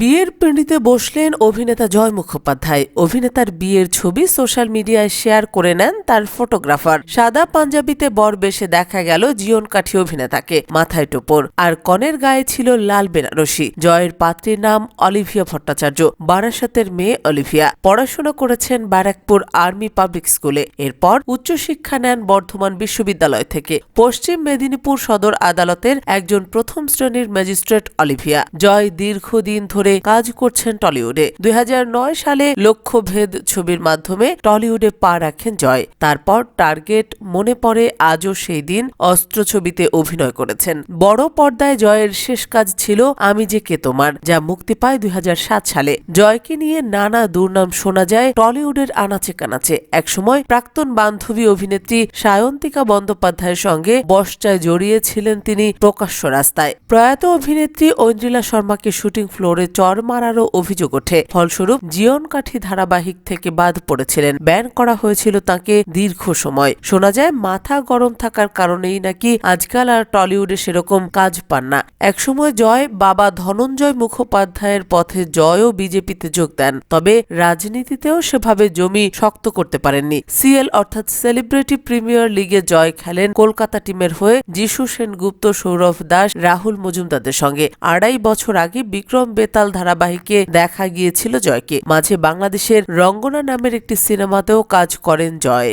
বিয়ের পিঁড়িতে বসলেন অভিনেতা জয় মুখোপাধ্যায়। অভিনেতার বিয়ের ছবি সোশ্যাল মিডিয়ায় শেয়ার করে নেন তার ফটোগ্রাফার। সাদা পাঞ্জাবিতে বর বেশে দেখা গেল জীবন কাঠি অভিনেতাকে, মাথায় টোপর। আর কনের গায়ে ছিল লাল বেনারসি। জয়ের পাত্রীর নাম অলিভিয়া ভট্টাচার্য, বারাসাতের মেয়ে অলিভিয়া। পড়াশোনা করেছেন ব্যারাকপুর আর্মি পাবলিক স্কুলে। এরপর উচ্চশিক্ষা নেন বর্ধমান বিশ্ববিদ্যালয় থেকে। পশ্চিম মেদিনীপুর সদর আদালতের একজন প্রথম শ্রেণির ম্যাজিস্ট্রেট অলিভিয়া। জয় দীর্ঘদিন ধরে কাজ করছেন টলিউডে। দুই হাজার নয় সালে লক্ষ্যভেদ ছবির মাধ্যমে টলিউডে পা রাখেন জয়। তারপর টার্গেট মনে পড়ে আজও সেই দিন অস্ত্র ছবিতে অভিনয় করেছেন। বড় পর্দায় জয়ের শেষ কাজ ছিল আমি যে কে তোমার, যা মুক্তি পায় দুই হাজার সাত সালে। জয়কে নিয়ে নানা দুর্নাম শোনা যায় টলিউডের আনাচে কানাচে। একসময় প্রাক্তন বান্ধবী অভিনেত্রী সায়ন্তিকা বন্দ্যোপাধ্যায়ের সঙ্গে বসটায় জড়িয়েছিলেন তিনি প্রকাশ্য রাস্তায়। প্রয়াত অভিনেত্রী ঐন্দ্রিলা শর্মাকে শুটিং ফ্লোরে চর মারারও অভিযোগ ওঠে। ফলস্বরূপ জীবন কাঠি ধারাবাহিক থেকে বাদ পড়েছিলেন। ব্যান করা হয়েছিল তাকে দীর্ঘ সময়। শোনা যায়, মাথা গরম থাকার কারণেই নাকি আজকাল আর টলিউডে সেরকম কাজ পান না। একসময় জয় বাবা ধনঞ্জয় মুখোপাধ্যায়ের পথে জয়ও বিজেপিতে যোগ দেন। তবে রাজনীতিতেও সেভাবে জমি শক্ত করতে পারেননি। সিএল অর্থাৎ সেলিব্রিটি প্রিমিয়ার লিগে জয় খেলেন কলকাতা টিমের হয়ে যিশু সেনগুপ্ত, সৌরভ দাস, রাহুল মজুমদারদের সঙ্গে। আড়াই বছর আগে বিক্রম বেতাল ধারাবাহিকে দেখা গিয়েছিল জয়কে। মাঝে বাংলাদেশের রঙ্গনা নামের একটি সিনেমাতেও কাজ করেন জয়।